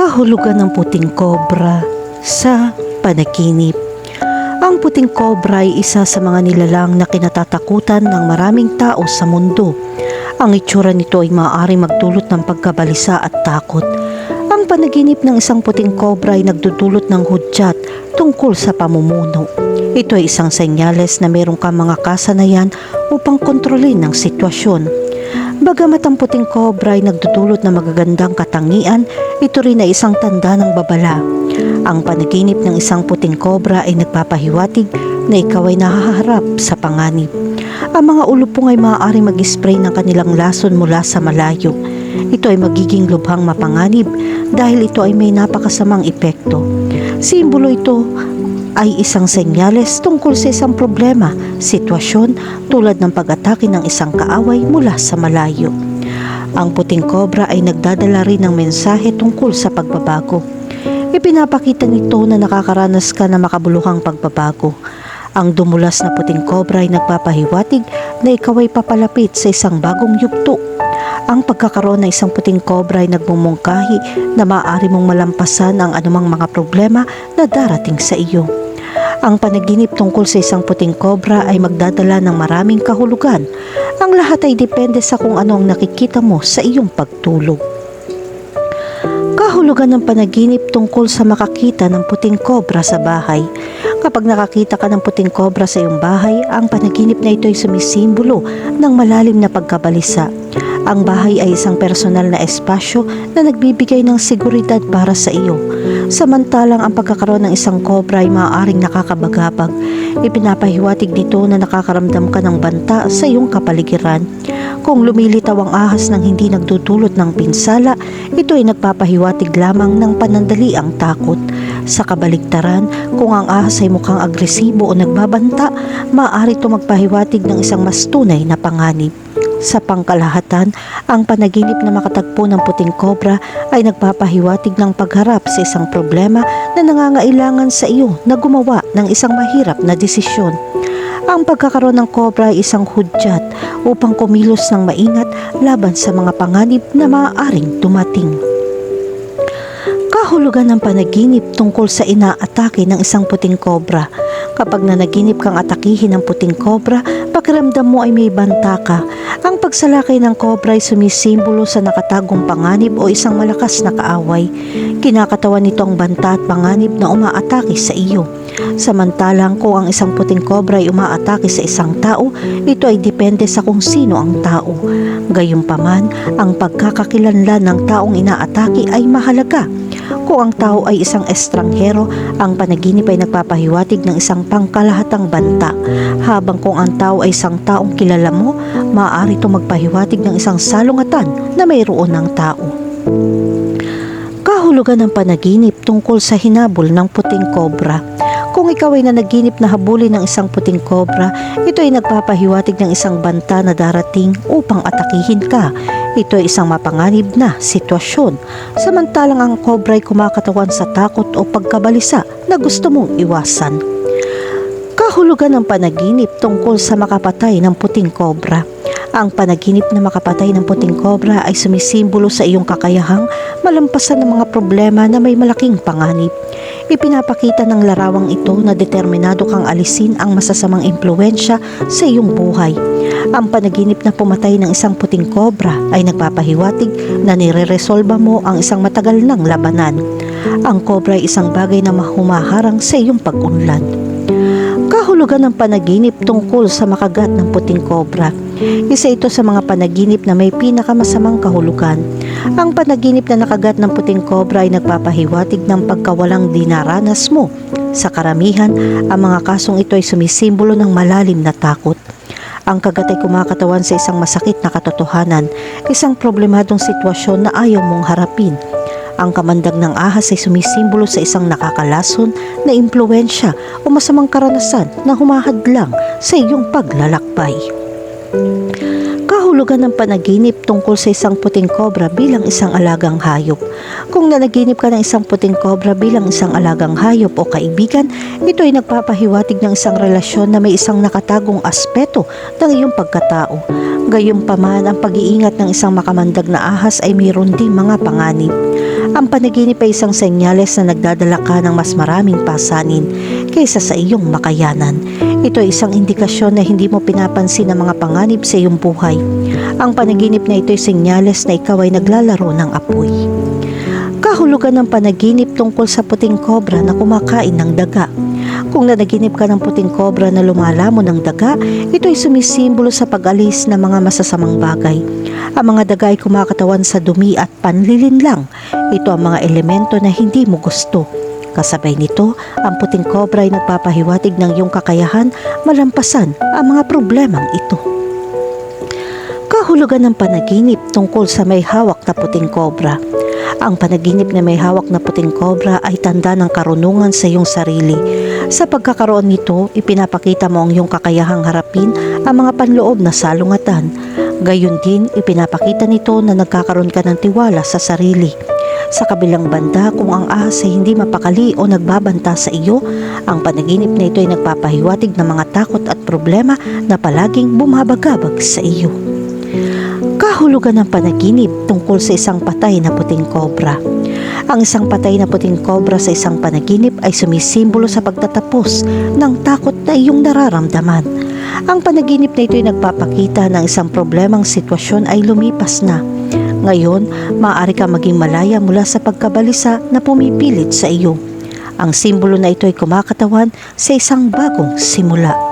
kahulugan ng puting kobra sa panaginip. Ang puting kobra ay isa sa mga nilalang na kinatatakutan ng maraming tao sa mundo. Ang itsura nito ay maaaring magdulot ng pagkabalisa at takot. Ang panaginip ng isang puting kobra ay nagdudulot ng hudyat tungkol sa pamumuno. Ito ay isang senyales na meron kang mga kasanayan upang kontrolin ang sitwasyon. Bagamat ang puting kobra ay nagdudulot ng magagandang katangian, ito rin ay isang tanda ng babala. Ang panaginip ng isang puting kobra ay nagpapahiwatig na ikaw ay nahaharap sa panganib. Ang mga ulupong ay maaari mag-spray ng kanilang lason mula sa malayo. Ito ay magiging lubhang mapanganib dahil ito ay may napakasamang epekto. Simbolo ito ay isang senyales tungkol sa isang problema, sitwasyon tulad ng pag-atake ng isang kaaway mula sa malayo. Ang puting kobra ay nagdadala rin ng mensahe tungkol sa pagbabago. Ipinapakita nito na nakakaranas ka na makabuluhang pagbabago. Ang dumulas na puting kobra ay nagpapahiwatig na ikaw ay papalapit sa isang bagong yugto. Ang pagkakaroon ng isang puting kobra ay nagmumungkahi na maaari mong malampasan ang anumang mga problema na darating sa iyo. Ang panaginip tungkol sa isang puting kobra ay magdadala ng maraming kahulugan. Ang lahat ay depende sa kung ano ang nakikita mo sa iyong pagtulog. Kahulugan ng panaginip tungkol sa makakita ng puting kobra sa bahay. Kapag nakakita ka ng puting kobra sa iyong bahay, ang panaginip na ito ay sumisimbolo ng malalim na pagkabalisa. Ang bahay ay isang personal na espasyo na nagbibigay ng seguridad para sa iyo. Samantalang ang pagkakaroon ng isang kobra ay maaaring nakakabagabag. Ipinapahiwatig nito na nakakaramdam ka ng banta sa iyong kapaligiran. Kung lumilitaw ang ahas ng hindi nagdudulot ng pinsala, ito ay nagpapahiwatig lamang ng panandaliang takot. Sa kabaligtaran, kung ang ahas ay mukhang agresibo o nagbabanta, maaari ito magpahiwatig ng isang mas tunay na panganib. Sa pangkalahatan, ang panaginip na makatagpo ng puting kobra ay nagpapahiwatig ng pagharap sa isang problema na nangangailangan sa iyo na gumawa ng isang mahirap na desisyon. Ang pagkakaroon ng kobra ay isang hudyat upang kumilos ng maingat laban sa mga panganib na maaaring dumating. Kahulugan ng panaginip tungkol sa inaatake ng isang puting kobra. Kapag nanaginip kang atakihin ng puting kobra, pakiramdam mo ay may banta ka. Ang pagsalakay ng kobra ay sumisimbolo sa nakatagong panganib o isang malakas na kaaway. Kinakatawan nito ang banta at panganib na umaatake sa iyo. Samantalang kung ang isang puting kobra ay umaatake sa isang tao, ito ay depende sa kung sino ang tao. Gayunpaman, ang pagkakakilanlan ng taong inaatake ay mahalaga. Kung ang tao ay isang estranghero, ang panaginip ay nagpapahiwatig ng isang pangkalahatang banta. Habang kung ang tao ay isang taong kilala mo, maaari ito magpahiwatig ng isang salungatan na mayroon ng tao. Kahulugan ng panaginip tungkol sa hinabol ng puting kobra. Kung ikaw ay nanaginip na habulin ng isang puting kobra, ito ay nagpapahiwatig ng isang banta na darating upang atakihin ka. Ito ay isang mapanganib na sitwasyon. Samantalang ang kobra ay kumakatawan sa takot o pagkabalisa na gusto mong iwasan. Kahulugan ng panaginip tungkol sa makapatay ng puting kobra. Ang panaginip na makapatay ng puting kobra ay sumisimbolo sa iyong kakayahang malampasan ng mga problema na may malaking panganib. Ipinapakita ng larawang ito na determinado kang alisin ang masasamang impluensya sa iyong buhay. Ang panaginip na pumatay ng isang puting kobra ay nagpapahiwatig na nire-resolba mo ang isang matagal ng labanan. Ang kobra ay isang bagay na mahumaharang sa iyong pag-unlad. Kahulugan ng panaginip tungkol sa makagat ng puting kobra. Isa ito sa mga panaginip na may pinakamasamang kahulugan. Ang panaginip na nakagat ng puting kobra ay nagpapahiwatig ng pagkawalang dinaranas mo. Sa karamihan, ang mga kasong ito ay sumisimbolo ng malalim na takot. Ang kagat ay kumakatawan sa isang masakit na katotohanan, isang problemadong sitwasyon na ayaw mong harapin. Ang kamandag ng ahas ay sumisimbolo sa isang nakakalason na impluensya o masamang karanasan na humahadlang sa iyong paglalakbay. Kahulugan ng panaginip tungkol sa isang puting kobra bilang isang alagang hayop. Kung nanaginip ka ng isang puting kobra bilang isang alagang hayop o kaibigan, ito ay nagpapahiwatig ng isang relasyon na may isang nakatagong aspeto ng iyong pagkatao. Gayunpaman, ang pag-iingat ng isang makamandag na ahas ay mayroon ding mga panganib. Ang panaginip ay isang senyales na nagdadala ka ng mas maraming pasanin kaysa sa iyong makayanan. Ito ay isang indikasyon na hindi mo pinapansin ang mga panganib sa iyong buhay. Ang panaginip na ito ay senyales na ikaw ay naglalaro ng apoy. Kahulugan ng panaginip tungkol sa puting kobra na kumakain ng daga. Kung nanaginip ka ng puting kobra na lumalamon ng daga, ito ay sumisimbolo sa pag-alis ng mga masasamang bagay. Ang mga daga ay kumakatawan sa dumi at panlilinlang. Ito ang mga elemento na hindi mo gusto. Kasabay nito, ang puting kobra ay nagpapahiwatig ng iyong kakayahan malampasan ang mga problemang ito. Kahulugan ng panaginip tungkol sa may hawak na puting kobra. Ang panaginip na may hawak na puting kobra ay tanda ng karunungan sa iyong sarili. Sa pagkakaroon nito, ipinapakita mo ang iyong kakayahang harapin ang mga panloob na salungatan. Gayon din, ipinapakita nito na nagkakaroon ka ng tiwala sa sarili. Sa kabilang banda, kung ang ahas ay hindi mapakali o nagbabanta sa iyo, ang panaginip na ito ay nagpapahiwatig ng mga takot at problema na palaging bumabagabag sa iyo. Kahulugan ng panaginip tungkol sa isang patay na puting kobra. Ang isang patay na puting kobra sa isang panaginip ay sumisimbolo sa pagtatapos ng takot na iyong nararamdaman. Ang panaginip na ito ay nagpapakita ng isang problemang sitwasyon ay lumipas na. Ngayon, maaari ka maging malaya mula sa pagkabalisa na pumipilit sa iyo. Ang simbolo na ito ay kumakatawan sa isang bagong simula.